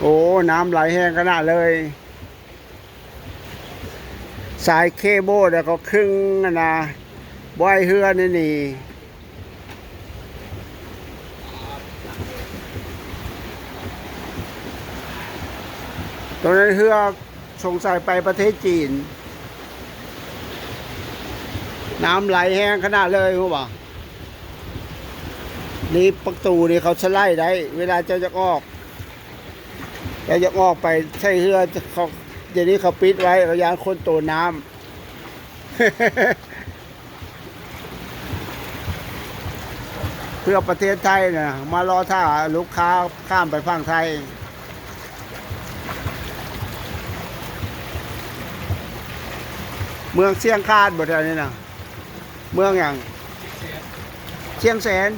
โอ้ น้ำไหลแห้งขนาดเลย สายเคเบิลแล้วก็ครึ่งอะนะบอยเฮือนี่นี่ตรงนั้นเฮือสงสัยไปประเทศจีน น้ำไหลแห้งขนาดเลยรู้ป่ะนี่ประตูนี่เขาสไลด์ได้ เวลาจ้าจะออก เจ้าจะออกไปใช่เฮือเขาเดี๋ยวนี้เขาปิดไว้เขายานคนโตน้ำเพื่อประเทศไทยนะมารอท่าลูกค้าข้ามไปฝั่งไทย เมืองเชียงคานบ่แถวนี้นะเมืองอย่างเชียงแสน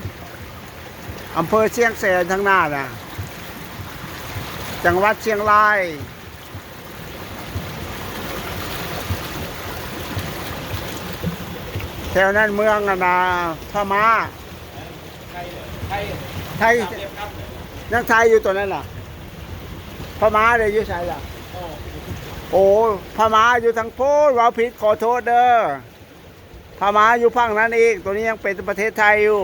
อำเภอเชียงแสนทั้งหน้านะ จังหวัดเชียงราย แถวนั้นเมืองอะนะพม่าไทยไทยไทยเรียบครับนักไทยอยู่ตัวนั้นล่ะพม่าเลยอยู่ไสล่ะโอ้โอ้พม่าอยู่ทางโพ้นว่าผิดขอโทษเด้อพม่าอยู่ฝั่งนั้นอีก ตัวนี้ยังเป็นประเทศไทยอยู่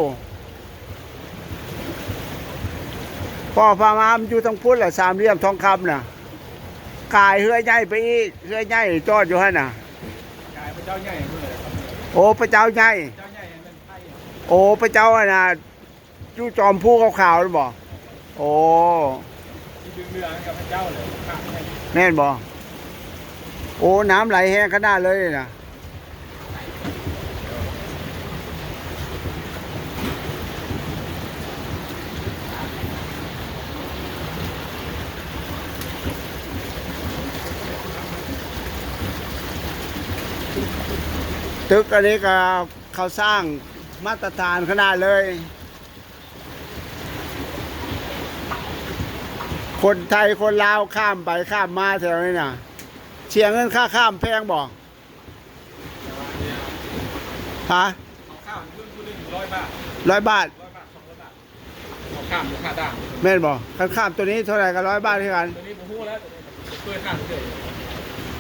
พ่อพม่ามอยู่ทางพุทธแหละสามเหลี่ยมทองคำน่ะกายเฮือใหญ่ไปอีกเฮือใหญ่จอดอยู่ฮะน่ะกายพระเจ้าใหญ่เมื่อไรครับโอ้พระเจ้าใหญ่เจ้าใหญ่เป็นไทยโอ้พระเจ้าอะน่ะอยู่จอมผู้ขาวๆหรือบ่โอ้ที่ดึงเรือกับพระเจ้าเลยข้ามให้แน่นบ่โอ้น้ำไหลแห้งขนาดเลยน่ะ ตึกอันนี้ก็เขาสร้างมาตรฐานขนาดเลย คนไทยคนลาวข้ามไปข้ามมาแถวนี้น่ะเชียงเงินค่าข้ามแพงบอกฮะเอาข้ามเพื่อนผู้หนึ่งร้อยบาทร้อยบาทร้อยบาทสองร้อยบาทเอาข้ามราคาด่างแม่นบอกข้ามข้ามตัวนี้เท่าไหร่กันร้อยบาทที่กันตัวนี้ผมพูดแล้วตัวนี้ช่วยข้ามเฉย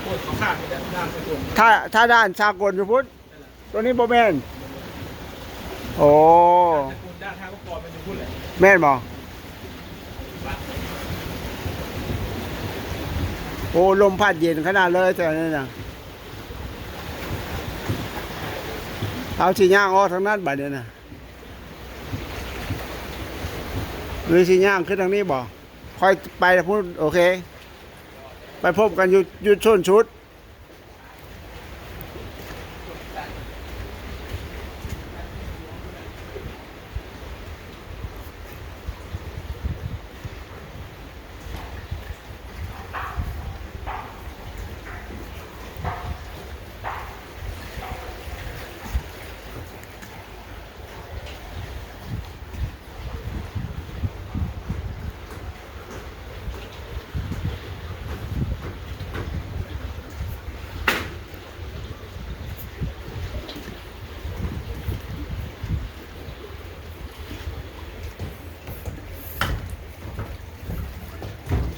โคตรเขาข้ามไม่ได้ด่างไปตรงถ้าถ้าด้านชากลอยู่พุทธ ตัวนี้โบแมนโอ้แต่คุณด้านทางก็กรอบเป็นพูดเลยแม่นบอกโอ้ลมพัดเย็นขนาดเลยแต่นี่นะเอาสีย่างออกทางนั้นบัดเดี๋ยวนะหรือสีย่างขึ้นทางนี้บอกคอยไปพูดโอเค ไปพบกันอยู่อยู่ชนชุด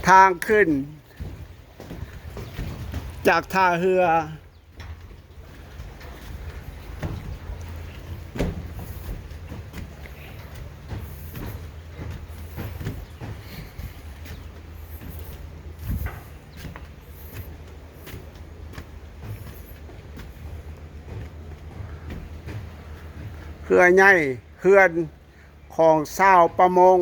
ทางขึ้น จากท่าเรือเขื่อนใหญ่เขื่อนของสาวประมง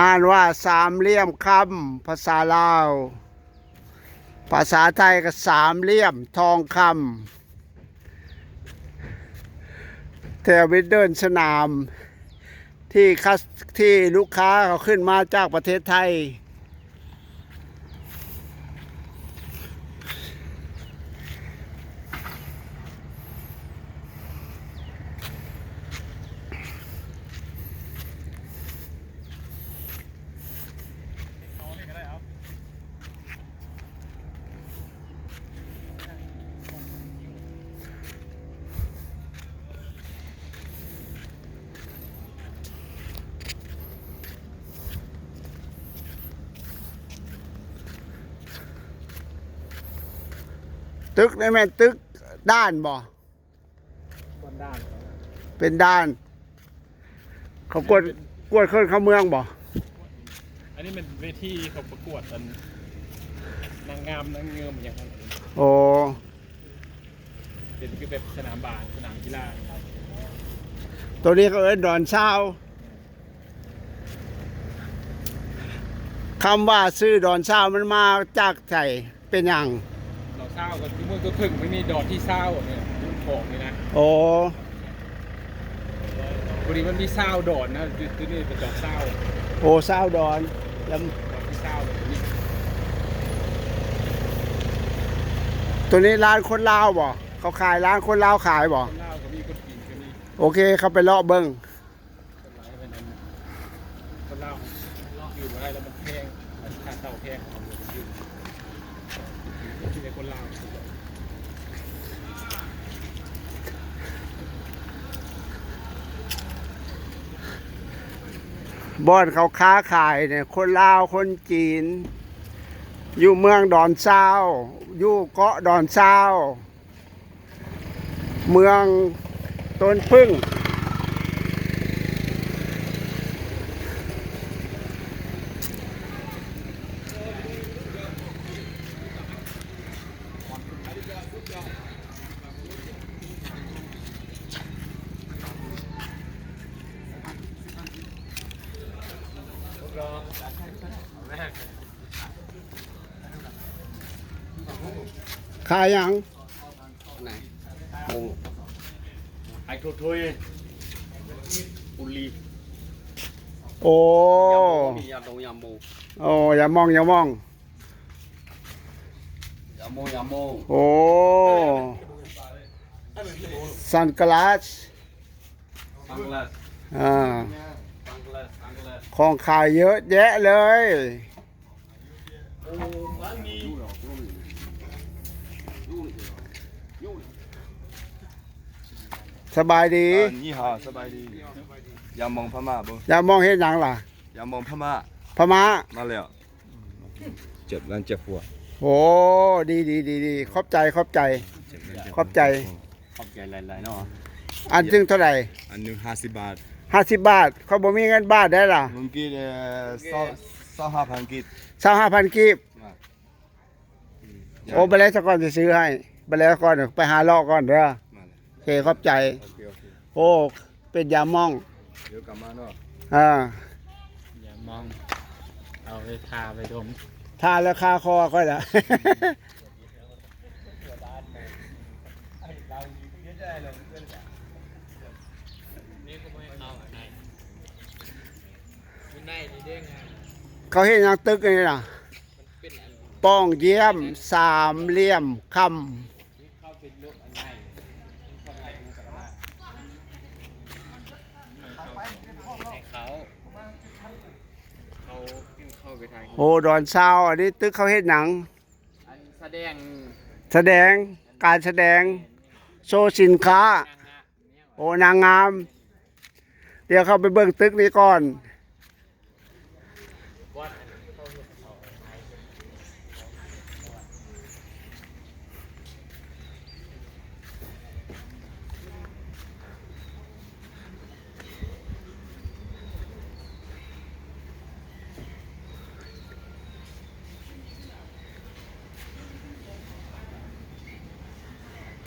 อ่านว่าสามเหลี่ยมคำภาษาลาว ภาษาไทยก็สามเหลี่ยมทองคำแถววิดเดินสนามที่คัสที่ลูกค้าเขาขึ้นมาจากประเทศไทย ตึกนี่แม่นตึกด้านบ่บนด้านเป็นด้าน เขากวดกวดคนเข้าเมืองบ่อันนี้เป็นเวทีเขาประกวดกันนางงามนางเงือมอย่างนั้นโอ้เป็นคือแบบสนามบาสสนามกีฬาตัวนี้เขาเอิ้นดอนเช้าคำว่าซื้อดอนเช้ามันมาจากไสเป็นหยัง เราเศร้ากันที่เมืองตัวพึ่งไม่มีดอดที่เศร้าเนี่ยรุ่นของนี่นะโอ้พอดีมันมีเศร้าดอนนะที่ที่นี่เป็นดอกเศร้าโอ้เช้าดอนแล้วดอกที่เศร้าเลยนี่ตัวนี้ร้านคนลาวบ่เขาขายร้านคนลาวขายบ่คนเล่าวก็มีคนกินก็มีโอเคเขาไปเลาะเบิ้ง คนร้ายเป็นนั้นคนเล่าวอยู่มาได้แล้วมันแพงค่าเช่าแพงเอาเงินยืมที่ในคนเล่าว บ่อนเขาค้าขายเนี่ยคนลาวคนจีน อยู่เมืองดอนเศร้าอยู่เกาะดอนเศร้าเมืองต้นพึ่ง ขายหยังไหนมงไอ้โทโทยอุลีโอ้มียาโมยาโมโอ้อย่ามองอย่ามองยาโมยาโมโอ้ซันกลาสบังกลาสอ่าบังกลาสบังกลาสของขายเยอะแยะเลยโอ้บังนี้ยูนยูน สบายดีนี่ฮะสบายดียามองพม่าบ่อย่ามองเห็นหยังล่ะยามองพม่าพม่ามาแล้วเจ็บนั่นเจ็บปวดโอ้ดีดีดีดีขอบใจขอบใจ เจ็บใจ็บขอบใจ ขอบใจหลายๆเนาะอันซึ่งเท่าไหร่อันหนึงห้าสิบบาทห้าสิบบาท เขาบอกมีเงินบาทได้ล่ะมึงกี่เออเศร้าเห้าพันกิจสามห้าพันกีบโอ้ไปแล้วก่อนจะซื้อให้ไปแล้วก่อนไปหาเลาะก่อนเด้อ เลยโอเคขอบใจ โอเคโอเคโอ้เป็นยามองเดี๋ยวกลับมาเนาะอ่าอย่ามอง เอาไปทาไปดมทานแล้วคาคอค่อยละเขาเห็นยังตึกนี่นะป้องเยี่ยม สามเหลี่ยมคเขาเขาเข้าไปทางำ โอ้ดอนเช้าอันนี้ตึกเขาเห็นหนัง อันแสดงแสดงการแสดงโชว์สินค้าโอ้นางงาม เดี๋ยวเข้าไปเบิ่งตึกนี้ก่อน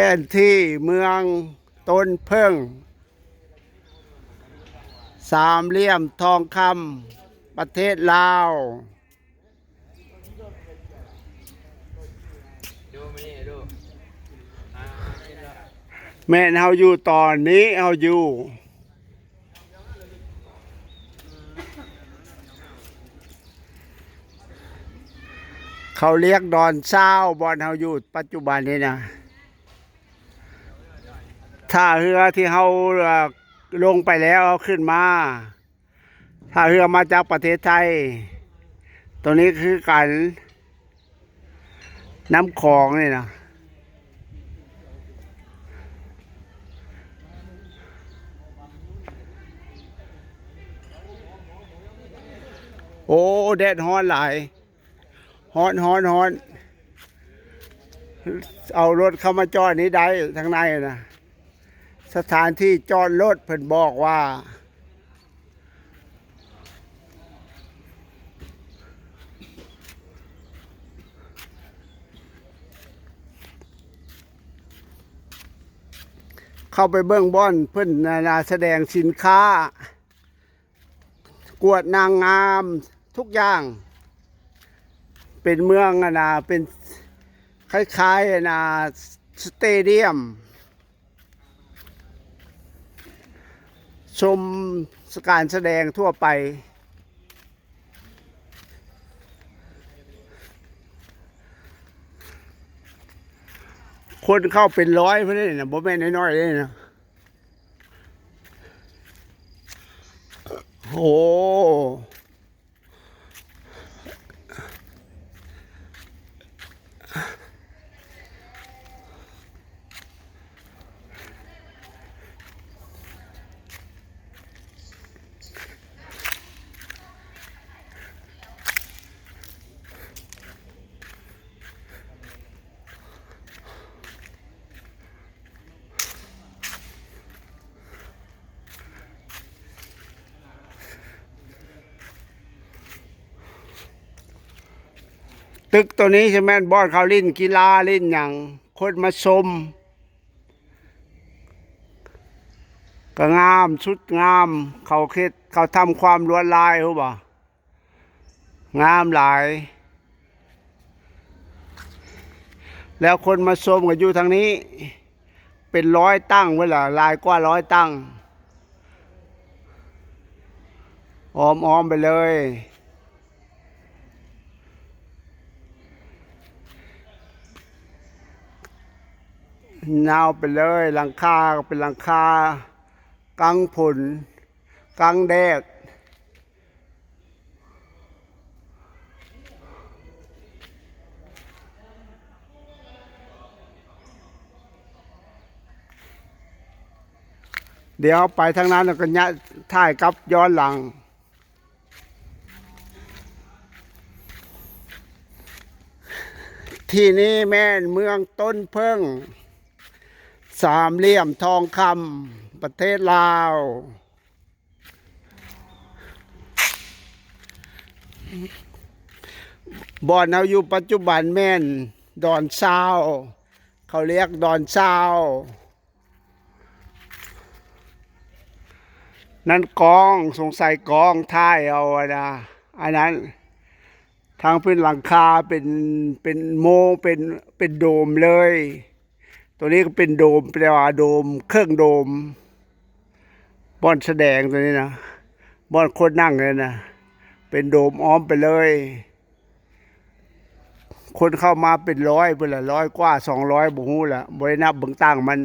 แผนที่เมืองต้นเพิ่ง สามเหลี่ยมทองคำประเทศลาวแล้วแม่นเฮาอยู่ตอนนี้เฮาอยู่เขาเรียกดอนเศร้าบอนเฮาอยู่ปัจจุบันนี้นะ ถ้าเรือที่เฮาลงไปแล้วเอาขึ้นมา ถ้าเรือมาจากประเทศไทย ตัวนี้คือการน้ำของนี่นะโอ้แดดฮ้อนหลายฮ้อนฮ้อนฮ้อน เอารถเข้ามาจอดนี้ได้ทางในนะ สถานที่จอดรถเพิ่นบอกว่า เข้าไปเบื้องบอนเพิ่นนานาแสดงสินค้า กวดนางงามทุกอย่าง เป็นเมืองอะนะเป็นคล้ายๆอะนะสเตเดียม ชมการแสดงทั่วไป คนเข้าเป็นร้อยเพื่อนนะบ่แม่นน้อยๆเลยนะโอ้ ตึกตัวนี้ใช่ไหมบอสเขาเล่นกีฬาเล่นอย่างคนมาชมก็งามชุดงาม เขาคิดเขาทำความลวดลายรู้ป่ะงามหลาย แล้วคนมาชมก็อยู่ทางนี้ เป็นร้อยตั้งเวลาลายกว่าร้อยตั้งออมออมๆไปเลย นาวไปเลยหลังคาก็เป็นหลังคากลางผลกลางแดดเดี๋ยวไปทางนั้นก็ยะถ่ายกับย้อนหลัง ที่นี้แม่นเมืองต้นเพิ่ง สามเหลี่ยมทองคำประเทศลาว บ่อนเอาอยู่ปัจจุบันแม่น ดอนเศร้าเขาเรียกดอนเศร้านั่นกองสงสัยกองท้ายเอาอะนะอันนั้นทางเป็นหลังคาเป็นเป็นโมงเป็นเป็นโดมเลย ตัวนี้ก็เป็นโดมแปลว่าโดม เครื่องโดมบอนแสดงตัวนี้นะบอนคนนั่งเลยนะเป็นโดมอ้อมไปเลย คนเข้ามาเป็นร้อยเพื่อนละร้อยกว่าสองร้อยบุหูละบริณับเบิ่งตั้งมัน